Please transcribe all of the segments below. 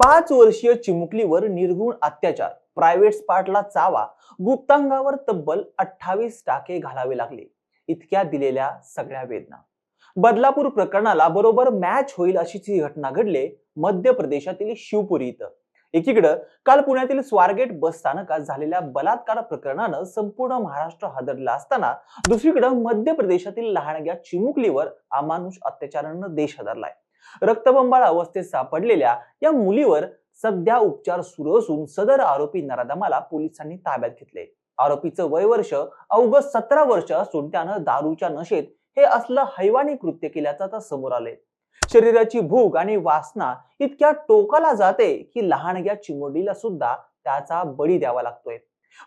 पाच वर्षीय चिमुकलीवर निर्गुण अत्याचार. प्रायव्हेट स्पाटला चावा. गुप्तांगावर तब्बल अठ्ठावीस टाके घालावे लागले. इतक्या दिलेल्या सगळ्या वेदना. बदलापूर प्रकरणाला बरोबर मॅच होईल अशीच ही घटना घडले मध्य प्रदेशातील शिवपुरी इथं. एकीकडं काल पुण्यातील स्वारगेट बस स्थानकात झालेल्या बलात्कार प्रकरणानं संपूर्ण महाराष्ट्र हादरला असताना दुसरीकडं मध्य प्रदेशातील लहानग्या चिमुकलीवर अमानुष अत्याचारानं देश हादरलाय. रक्तबंबाळ अवस्थेत सापडलेल्या या मुलीवर सध्या उपचार सुरू असून सदर आरोपी नराधमाला पोलिसांनी ताब्यात घेतले. आरोपीचं वय वर्ष अवघ सतरा वर्ष असून त्यानं दारूच्या नशेत हे असलं हैवानी कृत्य केल्याचं आता समोर आले शरीराची भूक आणि वासना इतक्या टोकाला जाते की लहानग्या चिमुरडीला सुद्धा त्याचा बळी द्यावा लागतोय.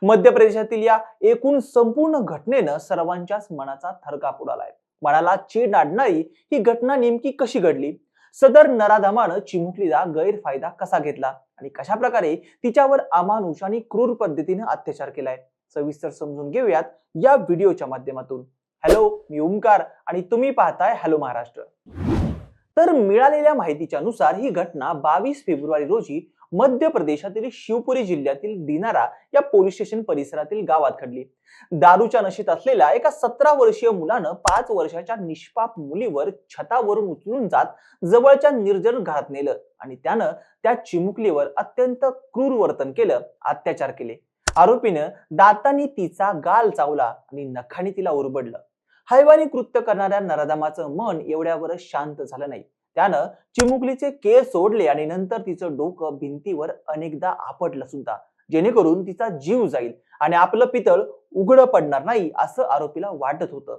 मध्य प्रदेशातील या एकूण संपूर्ण घटनेनं सर्वांच्याच मनाचा थरकाप उडालाय. मनाला चीड आणणारी ही घटना नेमकी कशी घडली? सदर नराधमानं चिमुकलीला गैरफायदा कसा घेतला? आणि कशा प्रकारे तिच्यावर अमानुष आणि क्रूर पद्धतीने अत्याचार केलाय? सविस्तर समजून घेऊयात या व्हिडिओच्या माध्यमातून. हॅलो मी ओंकार आणि तुम्ही पाहताय हॅलो महाराष्ट्र. तर मिळालेल्या माहितीच्या नुसार ही घटना बावीस फेब्रुवारी रोजी मध्य प्रदेशातील शिवपुरी जिल्ह्यातील दिनारा या पोलीस स्टेशन परिसरातील गावात घडली. दारूच्या नशेत असलेल्या एका सतरा वर्षीय मुलानं पाच वर्षाच्या निष्पाप मुलीवर छतावरून उचलून जात जवळच्या निर्जन घरात नेलं आणि त्यानं त्या चिमुकलीवर अत्यंत क्रूर वर्तन केलं अत्याचार केले. आरोपीनं दातांनी तिचा गाल चावला आणि नखाने तिला उरबडलं हैवानी कृत्य करणाऱ्या नराधामाचं मन एवढ्यावरच शांत झालं नाही. त्यानं चिमुकलीचे केस सोडले आणि नंतर तिचं डोकं भिंतीवर अनेकदा आपटलं सुद्धा. जेणेकरून तिचा जीव जाईल आणि आपलं पितळ उघडं पडणार नाही असं आरोपीला वाटत होतं.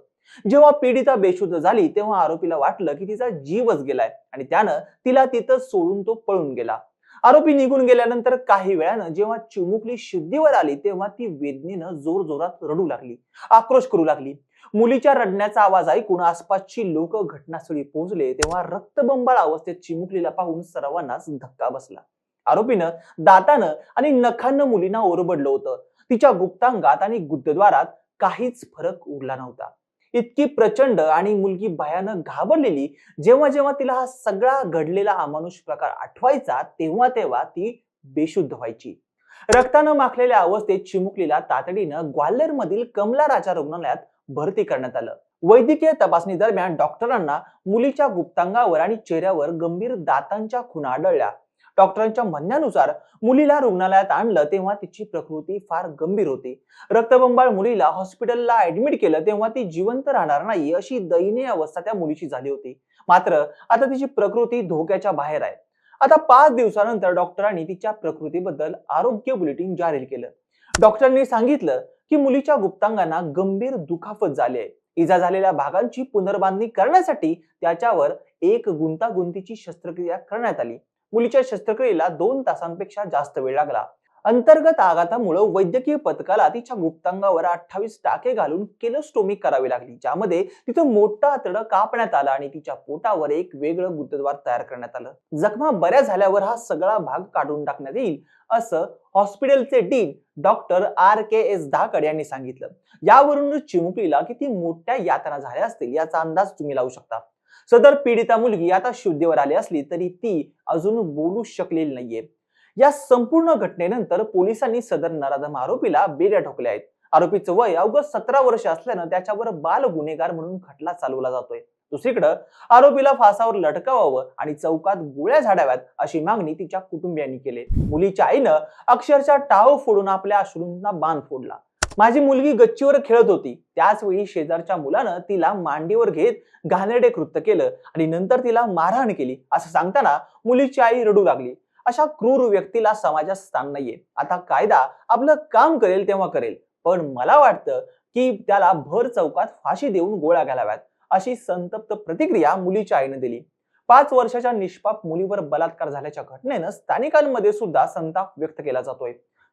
जेव्हा पीडिता बेशुद्ध झाली तेव्हा आरोपीला वाटलं की तिचा जीवच गेलाय आणि त्यानं तिला तिथं सोडून तो पळून गेला. आरोपी निघून गेल्यानंतर काही वेळानं जेव्हा चिमुकली शुद्धीवर आली तेव्हा ती वेदनेनं जोर जोरात रडू लागली आक्रोश करू लागली. मुलीच्या रडण्याचा आवाज ऐकून आसपासची लोक घटनास्थळी पोहोचले तेव्हा रक्तबंबाळ अवस्थेत चिमुकलीला पाहून सर्वांनाच धक्का बसला. आरोपीनं दातानं आणि नखानं मुलींना ओरबडलं होतं. तिच्या गुप्तांगात आणि गुद्धद्वारात काहीच फरक उरला नव्हता. इतकी प्रचंड आणि मुलगी भयानक घाबरलेली जेव्हा जेव्हा तिला हा सगळा घडलेला अमानुष प्रकार आठवायचा तेव्हा तेव्हा ती बेशुद्ध व्हायची. रक्तानं माखलेल्या अवस्थेत चिमुकलीला तातडीनं ग्वाल्हेर मधील कमला राजा रुग्णालयात भरती करण्यात आलं. वैद्यकीय तपासणी दरम्यान डॉक्टरांना मुलीच्या गुप्तांगावर आणि चेहऱ्यावर गंभीर दातांच्या खुणा आढळल्या. डॉक्टरांच्या म्हणण्यानुसार मुलीला रुग्णालयात आणलं तेव्हा तिची प्रकृती फार गंभीर होती. रक्तबंबाळ मुलीला हॉस्पिटलला ऍडमिट केलं तेव्हा ती जिवंत राहणार नाही अशी दयनीय अवस्था त्या मुलीची झाली होती. मात्र आता तिची प्रकृती धोक्याच्या बाहेर आहे. आता पाच दिवसानंतर डॉक्टरांनी तिच्या प्रकृतीबद्दल आरोग्य बुलेटिन जाहीर केलं. डॉक्टरांनी सांगितलं की मुलीच्या गुप्तांगांना गंभीर दुखापत झाली आहे. इजा झालेल्या भागांची पुनर्बांधणी करण्यासाठी त्याच्यावर एक गुंतागुंतीची शस्त्रक्रिया करण्यात आली. मुलीच्या शस्त्रक्रियेला दोन तासांपेक्षा जास्त वेळ लागला. अंतर्गत आघातामुळे वैद्यकीय पथकाला तिच्या गुप्तांगावर अठ्ठावीस टाके घालून केलोस्टोमी करावी लागली ज्यामध्ये तिथं मोठं आतडं कापण्यात आलं आणि तिच्या पोटावर एक वेगळं गुप्तद्वार तयार करण्यात आलं. जखमा बऱ्या झाल्यावर हा सगळा भाग काढून टाकण्यात येईल असं हॉस्पिटलचे dean doctor R K S Dhakad यांनी सांगितलं. यावरून चिमुकलीला किती मोठ्या यातना झाल्या असतील याचा अंदाज तुम्ही लावू शकता. सदर पीडिता मुलगी आता शुद्धीवर आली असली तरी ती अजून बोलू शकलेली नाहीये. या संपूर्ण घटनेनंतर पोलिसांनी सदर नराधम आरोपीला बेड्या ठोकल्या आहेत. आरोपीचं वय अवघ सतरा वर्ष असल्यानं त्याच्यावर बाल गुन्हेगार म्हणून खटला चालवला जातोय. दुसरीकडं आरोपीला फासावर लटकावावं आणि चौकात गोळ्या झाडाव्यात अशी मागणी तिच्या कुटुंबियांनी केली. मुलीच्या आईनं अक्षरशः टाव फोडून आपल्या अश्रूंना बांध फोडला. माझी मुलगी गच्चीवर खेळत होती. त्याच वेळी शेजारच्या मुलानं तिला मांडीवर घेत घाणेरडे कृत्य केलं आणि नंतर तिला मारहाण केली. असं सांगताना मुलीची आई रडू लागली. अशा क्रूर व्यक्तीला समाजात स्थान नाहीये. आता कायदा आपलं काम करेल तेव्हा करेल. पण मला वाटतं की त्याला भर चौकात फाशी देऊन गोळ्या घालाव्यात अशी संतप्त प्रतिक्रिया मुलीच्या आईने दिली. पाच वर्षाच्या निष्पाप मुलीवर बलात्कार झाल्याच्या घटनेनं स्थानिकांमध्ये सुद्धा संताप व्यक्त केला जातोय.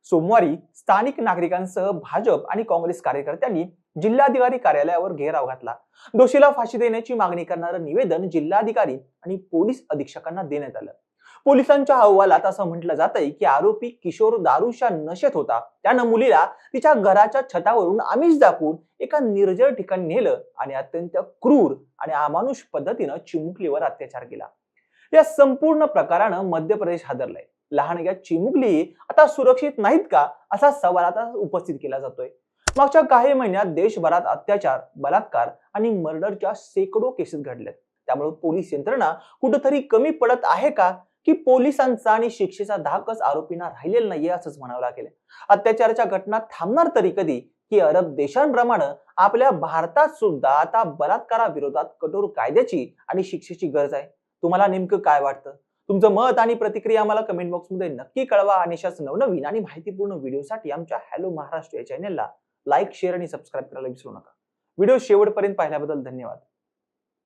सोमवारी स्थानिक नागरिकांसह भाजप आणि काँग्रेस कार्यकर्त्यांनी जिल्हाधिकारी कार्यालयावर घेराव घातला. दोषीला फाशी देण्याची मागणी करणारं निवेदन जिल्हाधिकारी आणि पोलीस अधीक्षकांना देण्यात आलं. पोलिसांच्या अहवालात असं म्हटलं जातंय की आरोपी किशोर दारूच्या नशेत होता. त्यानं मुलीला तिच्या घराच्या छतावरून आमिष दाखवून एका निर्जळ ठिकाणी नेलं आणि अत्यंत क्रूर आणि अमानुष पद्धतीनं चिमुकलीवर अत्याचार केला. या संपूर्ण प्रकारानं मध्य प्रदेश हादरलाय. लहानग्या चिमुकली आता सुरक्षित नाहीत का? असा सवाल आता उपस्थित केला जातोय. मागच्या काही महिन्यात देशभरात अत्याचार बलात्कार आणि मर्डरच्या शेकडो केसेस घडल्यात. त्यामुळे पोलीस यंत्रणा कुठंतरी कमी पडत आहे का? की पोलिसांचा आणि शिक्षेचा धाकच आरोपींना राहिलेला नाहीये असंच म्हणावं लागेल. अत्याचाराच्या घटना थांबणार तरी कधी? की अरब देशांप्रमाणे आपल्या भारतात सुद्धा आता बलात्काराविरोधात कठोर कायद्याची आणि शिक्षेची गरज आहे? तुम्हाला नेमकं काय वाटतं? तुमचं मत आणि प्रतिक्रिया आम्हाला कमेंट बॉक्समध्ये नक्की कळवा. आणि अशाच नवनवीन आणि माहितीपूर्ण व्हिडिओसाठी आमच्या हॅलो महाराष्ट्र या चॅनेलला लाईक शेअर आणि सबस्क्राईब करायला विसरू नका. व्हिडिओ शेवटपर्यंत पाहिल्याबद्दल धन्यवाद.